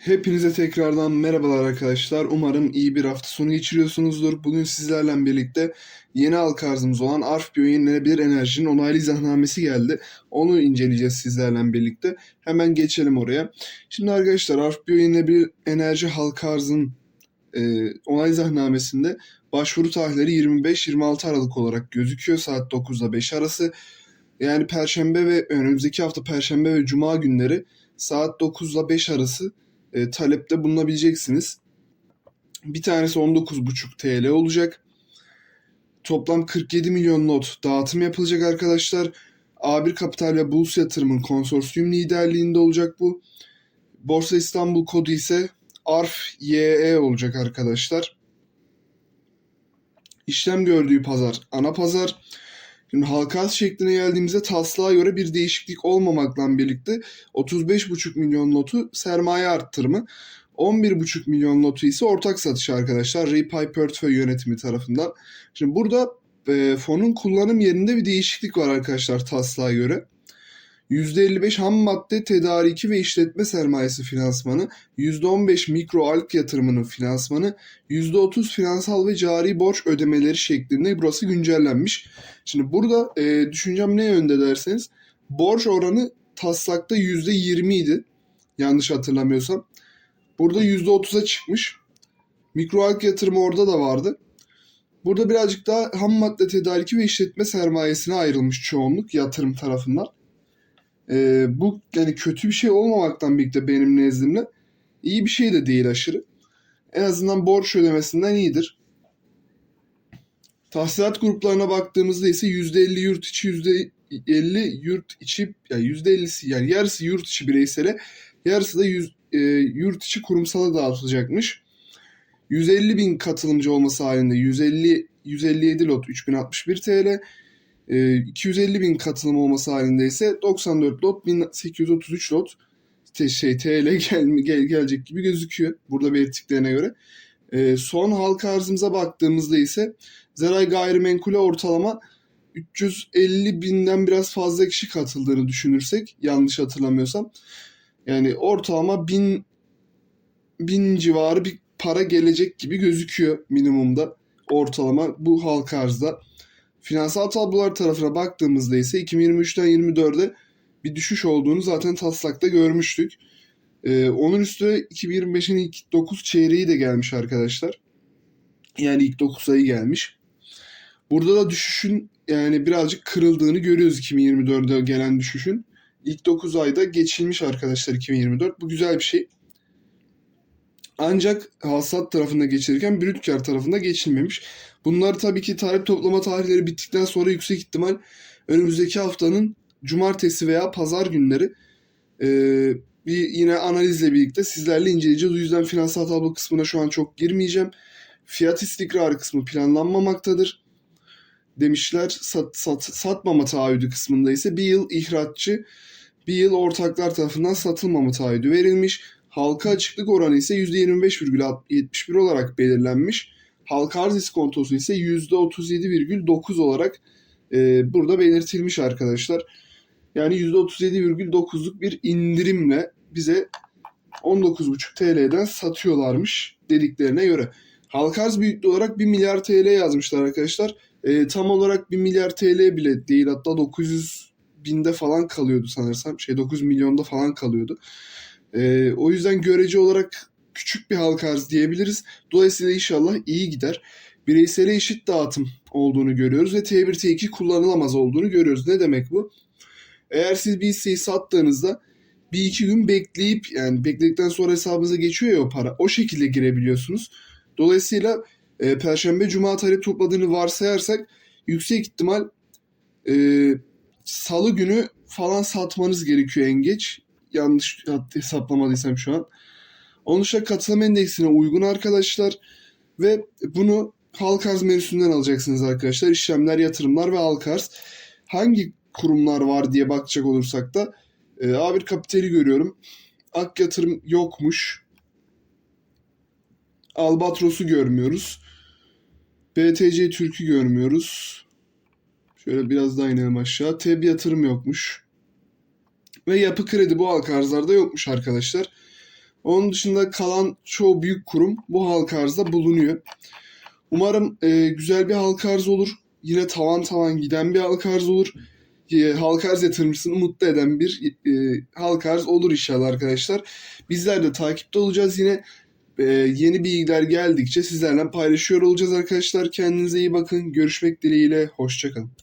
Hepinize tekrardan merhabalar arkadaşlar. Umarım iyi bir hafta sonu geçiriyorsunuzdur. Bugün sizlerle birlikte yeni halka arzımız olan ARF Biyoyenilenebilir Enerji'nin onaylı izahnamesi geldi. Onu inceleyeceğiz sizlerle birlikte. Hemen geçelim oraya. Şimdi arkadaşlar ARF Biyoyenilenebilir Enerji halka arzının e, onay izahnamesinde başvuru tarihleri 25-26 Aralık olarak gözüküyor. Saat 9'da 5 arası. Yani Perşembe ve önümüzdeki hafta Perşembe ve Cuma günleri saat 9 ile 5 arası e, talepte bulunabileceksiniz. Bir tanesi 19,5 TL olacak. Toplam 47 milyon not dağıtım yapılacak arkadaşlar. A1 Kapital ve Bulus Yatırım'ın konsorsiyum liderliğinde olacak bu. Borsa İstanbul kodu ise ARF-YE olacak arkadaşlar. İşlem gördüğü pazar ana pazar. Şimdi halka arz şekline geldiğimizde taslağa göre bir değişiklik olmamakla birlikte 35,5 milyon notu sermaye arttırımı, 11,5 milyon notu ise ortak satış arkadaşlar Repay Portföy Yönetimi tarafından. Şimdi burada e, fonun kullanım yerinde bir değişiklik var arkadaşlar taslağa göre. %55 ham madde tedariki ve işletme sermayesi finansmanı, %15 mikro alg yatırımının finansmanı, %30 finansal ve cari borç ödemeleri şeklinde burası güncellenmiş. Şimdi burada e, düşüncem ne yönde derseniz borç oranı taslakta %20 idi yanlış hatırlamıyorsam. Burada %30'a çıkmış. Mikro alg yatırımı orada da vardı. Burada birazcık daha ham madde tedariki ve işletme sermayesine ayrılmış çoğunluk yatırım tarafından. Ee, bu yani kötü bir şey olmamaktan birlikte benim nezdimle iyi bir şey de değil aşırı. En azından borç ödemesinden iyidir. Tahsilat gruplarına baktığımızda ise %50 yurt içi %50 yurt içi yani %50'si yani yarısı yurt içi bireysele yarısı da yüz, e, yurt içi kurumsala dağıtılacakmış. 150 bin katılımcı olması halinde 150 157 lot 3061 TL. E, 250 bin katılım olması halinde ise 94 lot 1833 lot te- şey TL gel, gel, gelecek gibi gözüküyor burada belirttiklerine göre. E, son halka arzımıza baktığımızda ise Zeray gayrimenkule ortalama 350 binden biraz fazla kişi katıldığını düşünürsek yanlış hatırlamıyorsam. Yani ortalama 1000 bin civarı bir para gelecek gibi gözüküyor minimumda ortalama bu halka arzda. Finansal tablolar tarafına baktığımızda ise 2023'ten 24'e bir düşüş olduğunu zaten taslakta görmüştük. Ee, onun üstüne 2025'in ilk 9 çeyreği de gelmiş arkadaşlar. Yani ilk 9 ayı gelmiş. Burada da düşüşün yani birazcık kırıldığını görüyoruz 2024'de gelen düşüşün. İlk 9 ayda geçilmiş arkadaşlar 2024. Bu güzel bir şey. Ancak hasat tarafında geçirirken brüt kar tarafında geçilmemiş. Bunlar tabii ki talep toplama tarihleri bittikten sonra yüksek ihtimal önümüzdeki haftanın cumartesi veya pazar günleri ee, bir yine analizle birlikte sizlerle inceleyeceğiz. O yüzden finansal tablo kısmına şu an çok girmeyeceğim. Fiyat istikrarı kısmı planlanmamaktadır demişler. Sat, sat, satmama taahhüdü kısmında ise bir yıl ihraççı, bir yıl ortaklar tarafından satılmama taahhüdü verilmiş. Halka açıklık oranı ise %25,71 olarak belirlenmiş. Halka arz iskontosu ise %37,9 olarak e, burada belirtilmiş arkadaşlar. Yani %37,9'luk bir indirimle bize 19,5 TL'den satıyorlarmış dediklerine göre. Halka arz büyüklüğü olarak 1 milyar TL yazmışlar arkadaşlar. E, tam olarak 1 milyar TL bile değil hatta 900 binde falan kalıyordu sanırsam. Şey 9 milyonda falan kalıyordu. E, o yüzden görece olarak küçük bir halka arz diyebiliriz. Dolayısıyla inşallah iyi gider. Bireysele eşit dağıtım olduğunu görüyoruz ve T1 T2 kullanılamaz olduğunu görüyoruz. Ne demek bu? Eğer siz bir hisseyi sattığınızda bir iki gün bekleyip yani bekledikten sonra hesabınıza geçiyor ya o para. O şekilde girebiliyorsunuz. Dolayısıyla e, Perşembe Cuma talep topladığını varsayarsak yüksek ihtimal e, Salı günü falan satmanız gerekiyor en geç. Yanlış hesaplamadıysam şu an. Dışında katılım endeksine uygun arkadaşlar ve bunu halka arz menüsünden alacaksınız arkadaşlar. İşlemler, yatırımlar ve halka arz. Hangi kurumlar var diye bakacak olursak da e, A1 Kapital'i görüyorum. Ak yatırım yokmuş. Albatros'u görmüyoruz. BTC Türk'ü görmüyoruz. Şöyle biraz daha inelim aşağı. TEB yatırım yokmuş. Ve yapı kredi bu halka arzlarda yokmuş arkadaşlar. Onun dışında kalan çoğu büyük kurum bu halka arzda bulunuyor. Umarım e, güzel bir halka arz olur. Yine tavan tavan giden bir halka arz olur. E, halka arz yatırımcısını mutlu eden bir e, halka arz olur inşallah arkadaşlar. Bizler de takipte olacağız yine. E, yeni bilgiler geldikçe sizlerle paylaşıyor olacağız arkadaşlar. Kendinize iyi bakın. Görüşmek dileğiyle. Hoşçakalın.